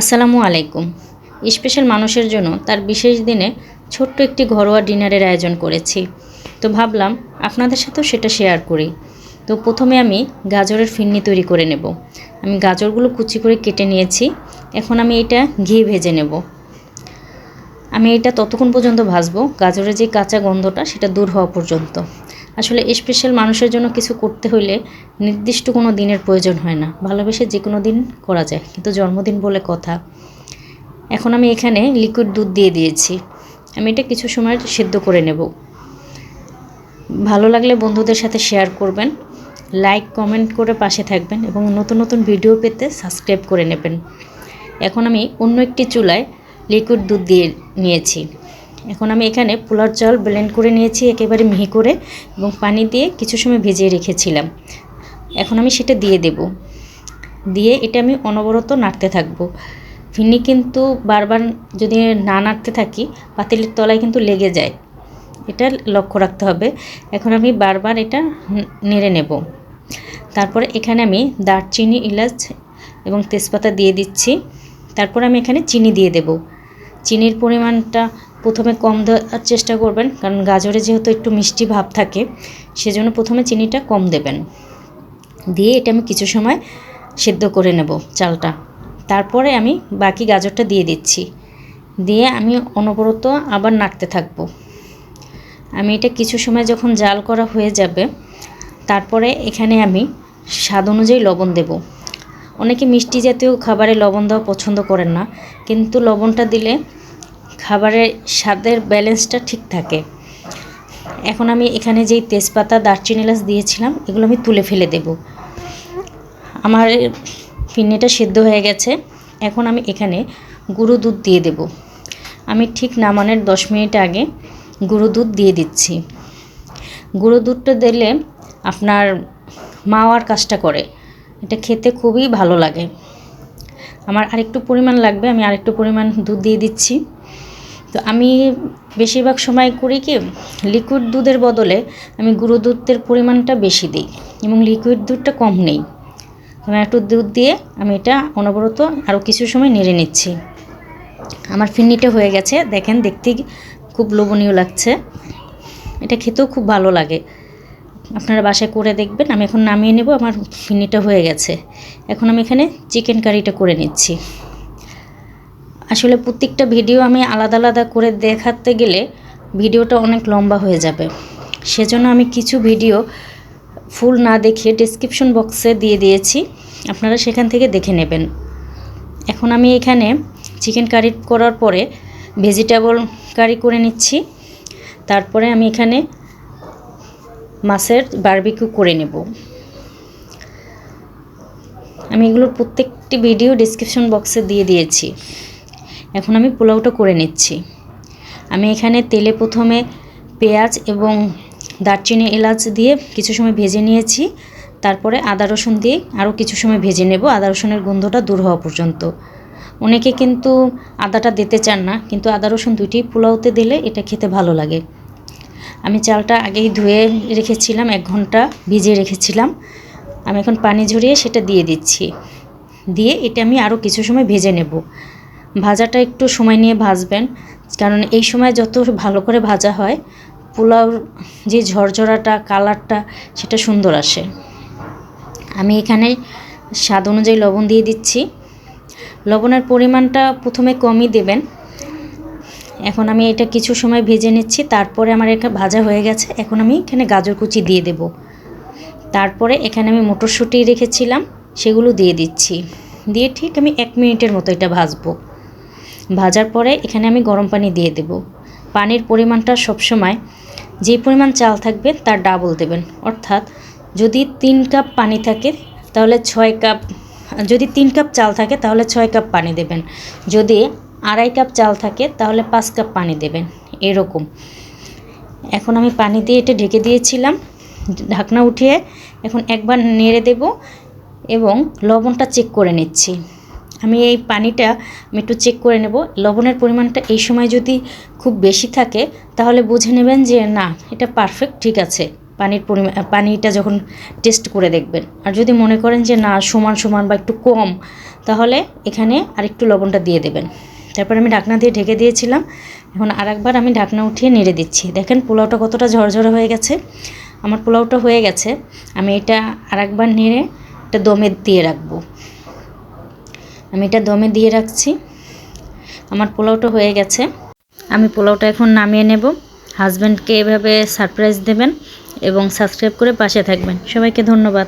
আসসালামু আলাইকুম। স্পেশাল মানুষের জন্য তার বিশেষ দিনে ছোট্ট একটি ঘরোয়া ডিনারের আয়োজন করেছি। তো ভাবলাম আপনাদের সাথেও সেটা শেয়ার করি। তো প্রথমে আমি গাজরের ফিন্নি তৈরি করে নেব। আমি গাজরগুলো কুচি করে কেটে নিয়েছি। এখন আমি এটা ঘি ভেজে নেব। আমি এটা ততক্ষণ পর্যন্ত ভাজবো। গাজরের যে কাঁচা গন্ধটা সেটা দূর হওয়া পর্যন্ত। আসলে স্পেশাল মানুষের জন্য কিছু করতে হলে নির্দিষ্ট কোনো দিনের প্রয়োজন হয় না। ভালোবেসে যে কোনো দিন করা যায়, কিন্তু জন্মদিন বলে কথা। এখন আমি এখানে লিকুইড দুধ দিয়ে দিয়েছি। আমি এটা কিছু সময় সেদ্ধ করে নেব। ভালো লাগলে বন্ধুদের সাথে শেয়ার করবেন লাইক কমেন্ট করে পাশে থাকবেন এবং নতুন নতুন ভিডিও পেতে সাবস্ক্রাইব করে নেবেন। এখন আমি অন্য একটি চুলায় লিকুইড দুধ দিয়ে নিয়েছি। এখন আমি এখানে পোলার চাল ব্লেন্ড করে নিয়েছি, একেবারে মিহি করে, এবং পানি দিয়ে কিছু সময় ভিজিয়ে রেখেছিলাম। এখন আমি সেটা দিয়ে দেব। দিয়ে এটা আমি অনবরত নাড়তে থাকব। ফিরনি কিন্তু বারবার যদি না নাড়তে থাকি, পাতিলের তলায় কিন্তু লেগে যায়। এটা লক্ষ্য রাখতে হবে। এখন আমি বারবার এটা নেড়ে নেব। তারপরে এখানে আমি দারচিনি ইলাচ এবং তেজপাতা দিয়ে দিচ্ছি। তারপর আমি এখানে চিনি দিয়ে দেব। চিনির পরিমাণটা প্রথমে কম দেওয়ার চেষ্টা করবেন, কারণ গাজরে যেহেতু একটু মিষ্টি ভাব থাকে, সেজন্য প্রথমে চিনিটা কম দেবেন। দিয়ে এটা আমি কিছু সময় সেদ্ধ করে নেব চালটা। তারপরে আমি বাকি গাজরটা দিয়ে দিচ্ছি। দিয়ে আমি অনবরত আবার নাড়তে থাকব। আমি এটা কিছু সময় যখন জাল করা হয়ে যাবে, তারপরে এখানে আমি স্বাদ অনুযায়ী লবণ দেব। অনেকে মিষ্টি জাতীয় খাবারে লবণ দেওয়া পছন্দ করেন না, কিন্তু লবণটা দিলে খাবারের স্বাদের ব্যালেন্সটা ঠিক থাকে। এখন আমি এখানে যেই তেজপাতা, দারচিনি এলাচ দিয়েছিলাম, এগুলো আমি তুলে ফেলে দেব। আমার ফিন্নিটা সিদ্ধ হয়ে গেছে। এখন আমি এখানে গুঁড়ো দুধ দিয়ে দেব। আমি ঠিক নামানের দশ মিনিট আগে গুঁড়ো দুধ দিয়ে দিচ্ছি। গুঁড়ো দুধটা দিলে আপনার মাওয়ার কাজটা করে। এটা খেতে খুবই ভালো লাগে। আমার আরেকটু পরিমাণ লাগবে, আমি আরেকটু পরিমাণ দুধ দিয়ে দিচ্ছি। তো আমি বেশিরভাগ সময় করি কি লিকুইড দুধের বদলে আমি গুঁড়ো দুধের পরিমাণটা বেশি দিই এবং লিকুইড দুধটা কম নেই। আমি একটু দুধ দিয়ে আমি এটা অনবরত আরও কিছু সময় নেড়ে নিচ্ছি। আমার ফিন্নিটা হয়ে গেছে, দেখেন দেখতে খুব লোভনীয় লাগছে। এটা খেতেও খুব ভালো লাগে। আপনারা বাসায় করে দেখবেন, আমি এখন নামিয়ে নেব, আমার ফিন্নিটা হয়ে গেছে। এখন আমি এখানে চিকেন কারিটা করে নিচ্ছি। আসলে প্রত্যেকটা ভিডিও আমি আলাদা আলাদা করে দেখাতে গেলে ভিডিওটা অনেক লম্বা হয়ে যাবে। সেজন্য আমি কিছু ভিডিও ফুল না দেখিয়ে ডিসক্রিপশন বক্সে দিয়ে দিয়েছি। আপনারা সেখান থেকে দেখে নেবেন। এখন আমি এখানে চিকেন কারি করার পরে ভেজিটেবল কারি করে নিচ্ছি। তারপরে আমি এখানে মাছের বারবিকিউ করে নেব। আমি এগুলোর প্রত্যেকটি ভিডিও ডিসক্রিপশন বক্সে দিয়ে দিয়েছি। এখন আমি পোলাওটা করে নিচ্ছি। আমি এখানে তেলে প্রথমে পেঁয়াজ এবং দারচিনি এলাচ দিয়ে কিছু সময় ভেজে নিয়েছি। তারপরে আদা রসুন দিয়ে আরও কিছু সময় ভেজে নেব। আদা রসুনের গন্ধটা দূর হওয়া পর্যন্ত। অনেকে কিন্তু আদাটা দিতে চান না, কিন্তু আদা রসুন দুইটি পোলাওতে দিলে এটা খেতে ভালো লাগে। আমি চালটা আগেই ধুয়ে রেখেছিলাম, এক ঘণ্টা ভিজিয়ে রেখেছিলাম। আমি এখন পানি ঝরিয়ে সেটা দিয়ে দিচ্ছি। দিয়ে এটা আমি আরও কিছু সময় ভেজে নেব। ভাজাটা একটু সময় নিয়ে ভাজবেন। কারণ এই সময় যত ভালো করে ভাজা হয়, পোলাওর যে ঝরঝরাটা, কালারটা, সেটা সুন্দর আসে। আমি এখানে স্বাদ অনুযায়ী লবণ দিয়ে দিচ্ছি। লবণের পরিমাণটা প্রথমে কমই দেবেন। এখন আমি এটা কিছু সময় ভেজে নিচ্ছি। তারপরে আমার এটা ভাজা হয়ে গেছে। এখন আমি এখানে গাজর কুচি দিয়ে দেব। তারপরে এখানে আমি মটরশুঁটি রেখেছিলাম। সেগুলো দিয়ে দিচ্ছি। দিয়ে ঠিক আমি এক মিনিটের মতো এটা ভাজবো। ভাজার পরে এখানে আমি গরম পানি দিয়ে দেব। পানির পরিমাণটা সবসময় যে পরিমাণ চাল থাকবে তার ডাবল দেবেন। অর্থাৎ যদি তিন কাপ পানি থাকে তাহলে ছয় কাপ যদি তিন কাপ চাল থাকে তাহলে ছয় কাপ পানি দেবেন। যদি আড়াই কাপ চাল থাকে তাহলে পাঁচ কাপ পানি দেবেন। এরকম। এখন আমি পানি দিয়ে এটা ঢেকে দিয়েছিলাম। ঢাকনা উঠিয়ে এখন একবার নেড়ে দেব এবং লবণটা চেক করে নিচ্ছি। আমি এই পানিটা আমি একটু চেক করে নেব। লবণের পরিমাণটা এই সময় যদি খুব বেশি থাকে, তাহলে বুঝে নেবেন যে না, এটা পারফেক্ট ঠিক আছে। পানির পরিমাণ পানিটা যখন টেস্ট করে দেখবেন। আর যদি মনে করেন যে না, সমান সমান বা একটু কম, তাহলে এখানে আরেকটু লবণটা দিয়ে দেবেন। তারপর আমি ঢাকনা দিয়ে ঢেকে দিয়েছিলাম। এখন আর একবার আমি ঢাকনা উঠিয়ে নেড়ে দিচ্ছি। দেখেন পোলাওটা কতটা ঝরঝরে হয়ে গেছে। আমার পোলাওটা হয়ে গেছে। আমি এটা আর একবার নেড়ে এটা দমে দিয়ে রাখব। আমি এটা দমে দিয়ে রাখছি। আমার পোলাওটা হয়ে গেছে। আমি পোলাওটা এখন নামিয়ে নেব। হাজব্যান্ডকে এভাবে সারপ্রাইজ দেবেন এবং সাবস্ক্রাইব করে পাশে থাকবেন। সবাইকে ধন্যবাদ।